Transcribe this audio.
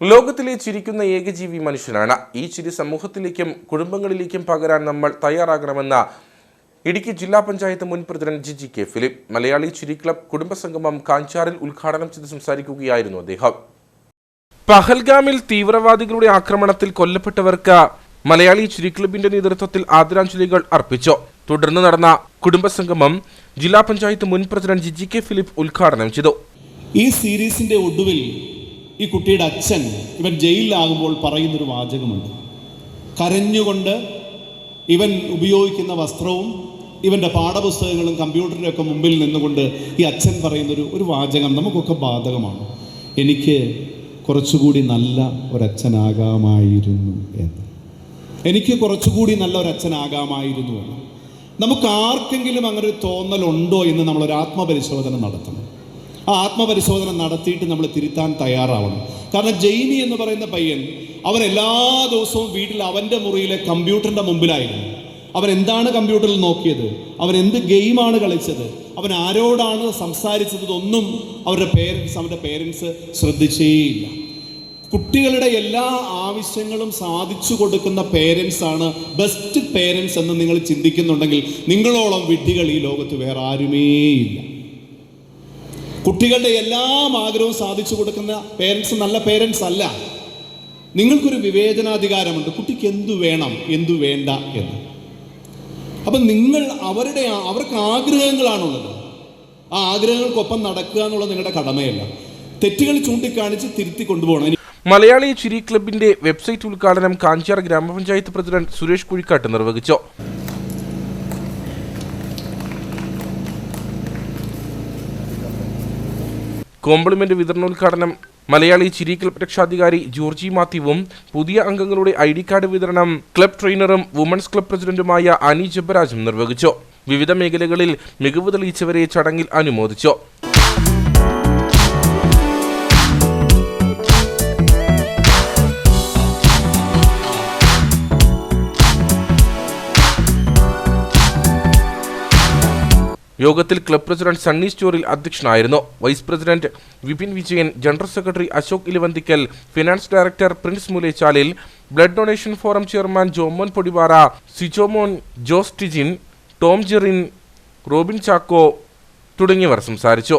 ലോകത്തിലെ ചിരിക്കുന്ന ഏകജീവി മനുഷ്യനാണ്. ഈ ചിരി സമൂഹത്തിലേക്കും കുടുംബങ്ങളിലേക്കും പകരാൻ നമ്മൾ തയ്യാറാകണമെന്ന ഇടുക്കി ജില്ലാ പഞ്ചായത്ത് മുൻ president G G K Philip Malayali ചിരി ക്ലബ് കുടുംബസംഗമം കാഞ്ചാറിൽ ഉദ്ഘാടനം ചെയ്ത് സംസാരിക്കുകയായിരുന്നു അദ്ദേഹം. പഹൽഗാമിൽ തീവ്രവാദികളുടെ ആക്രമണത്തിൽ കൊല്ലപ്പെട്ടവർക്ക് മലയാളി ചിരി ക്ലബിന്റെ നേതൃത്വത്തിൽ ആദരാഞ്ജലികൾ അർപ്പിച്ചു. തുടർന്ന് നടന്ന കുടുംബസംഗമം ജില്ലാ പഞ്ചായത്ത് മുൻ president G G K Philip ഉദ്ഘാടനം ചെയ്തു. ഈ സീരീസിന്റെ ഒടുവിൽ ഈ കുട്ടിയുടെ അച്ഛൻ ഇവൻ ജയിലിലാകുമ്പോൾ പറയുന്നൊരു വാചകമുണ്ട്. കരഞ്ഞുകൊണ്ട് ഇവൻ ഉപയോഗിക്കുന്ന വസ്ത്രവും ഇവന്റെ പാഠപുസ്തകങ്ങളും കമ്പ്യൂട്ടറിന്റെ ഒക്കെ മുമ്പിൽ നിന്നുകൊണ്ട് ഈ അച്ഛൻ പറയുന്നൊരു ഒരു വാചകം നമുക്കൊക്കെ ബാധകമാണ്. എനിക്ക് കുറച്ചുകൂടി നല്ല ഒരച്ഛനാകാമായിരുന്നു എന്ന്. എനിക്ക് കുറച്ചുകൂടി നല്ല ഒരച്ഛനാകാമായിരുന്നു എന്ന്. നമുക്ക് ആർക്കെങ്കിലും അങ്ങനെ ഒരു തോന്നലുണ്ടോ എന്ന് നമ്മളൊരു ആത്മപരിശോധന നടത്തണം. ആ ആത്മപരിശോധന നടത്തിയിട്ട് നമ്മൾ തിരുത്താൻ തയ്യാറാവണം. കാരണം ജെയ്മി എന്ന് പറയുന്ന പയ്യൻ അവൻ എല്ലാ ദിവസവും വീട്ടിൽ അവന്റെ മുറിയിലെ കമ്പ്യൂട്ടറിന്റെ മുമ്പിലായിരുന്നു. അവൻ എന്താണ് കമ്പ്യൂട്ടറിൽ നോക്കിയത്? അവൻ എന്ത് ഗെയിമാണ് കളിച്ചത്? അവൻ ആരോടാണ് സംസാരിച്ചത്? ഇതൊന്നും അവരുടെ പേരൻസ് അവന്റെ പേരൻസ് ശ്രദ്ധിച്ചേയില്ല. കുട്ടികളുടെ എല്ലാ ആവശ്യങ്ങളും സാധിച്ചു കൊടുക്കുന്ന പേരൻസ് ആണ് ബെസ്റ്റ് പേരൻസ് എന്ന് നിങ്ങൾ ചിന്തിക്കുന്നുണ്ടെങ്കിൽ നിങ്ങളോളം വിഡ്ഢികൾ ഈ ലോകത്ത് വേറെ ആരുമേയില്ല. കുട്ടികളുടെ എല്ലാ ആഗ്രഹവും സാധിച്ചു കൊടുക്കുന്ന പേരൻസ് നല്ല പേരൻസ് അല്ല. നിങ്ങൾക്കൊരു വിവേചനാധികാരമുണ്ട്. കുട്ടിക്ക് എന്തു വേണം എന്തു വേണ്ട എന്ന്. അപ്പം നിങ്ങൾ അവരുടെ അവർക്ക് ആഗ്രഹങ്ങളാണുള്ളത്. ആ ആഗ്രഹങ്ങൾക്കൊപ്പം നടക്കുക എന്നുള്ളത് നിങ്ങളുടെ കടമയല്ല. തെറ്റുകൾ ചൂണ്ടിക്കാണിച്ച് തിരുത്തി കൊണ്ടുപോകണം. മലയാളി ചിരി ക്ലബിന്റെ വെബ്സൈറ്റ് ഉദ്ഘാടനം കാഞ്ചാർ ഗ്രാമപഞ്ചായത്ത് പ്രസിഡന്റ് സുരേഷ് കുഴിക്കാട്ട് നിർവഹിച്ചു. കോംപ്ലിമെന്റ് വിതരണോദ്ഘാടനം മലയാളി ചിരി ക്ലബ് രക്ഷാധികാരി ജോർജി മാത്യുവും പുതിയ അംഗങ്ങളുടെ ഐ ഡി കാർഡ് വിതരണം ക്ലബ് ട്രെയിനറും വുമൺസ് ക്ലബ് പ്രസിഡന്റുമായ അനി ജബരാജും നിർവഹിച്ചു. വിവിധ മേഖലകളിൽ മികവ് തെളിയിച്ചവരെ ചടങ്ങിൽ അനുമോദിച്ചു. യോഗത്തിൽ ക്ലബ് പ്രസിഡന്റ് സണ്ണി സ്റ്റോറിൽ അധ്യക്ഷനായിരുന്നു. Vice president Vipin Vijayan general secretary Ashok Elavanthikkal finance director Prince Mulechalil blood donation forum chairman Jomon Podivara Sijomon ജോസ്റ്റിജിൻ Tom Jerin Robin Chacko തുടങ്ങിയവർ സംസാരിച്ചു.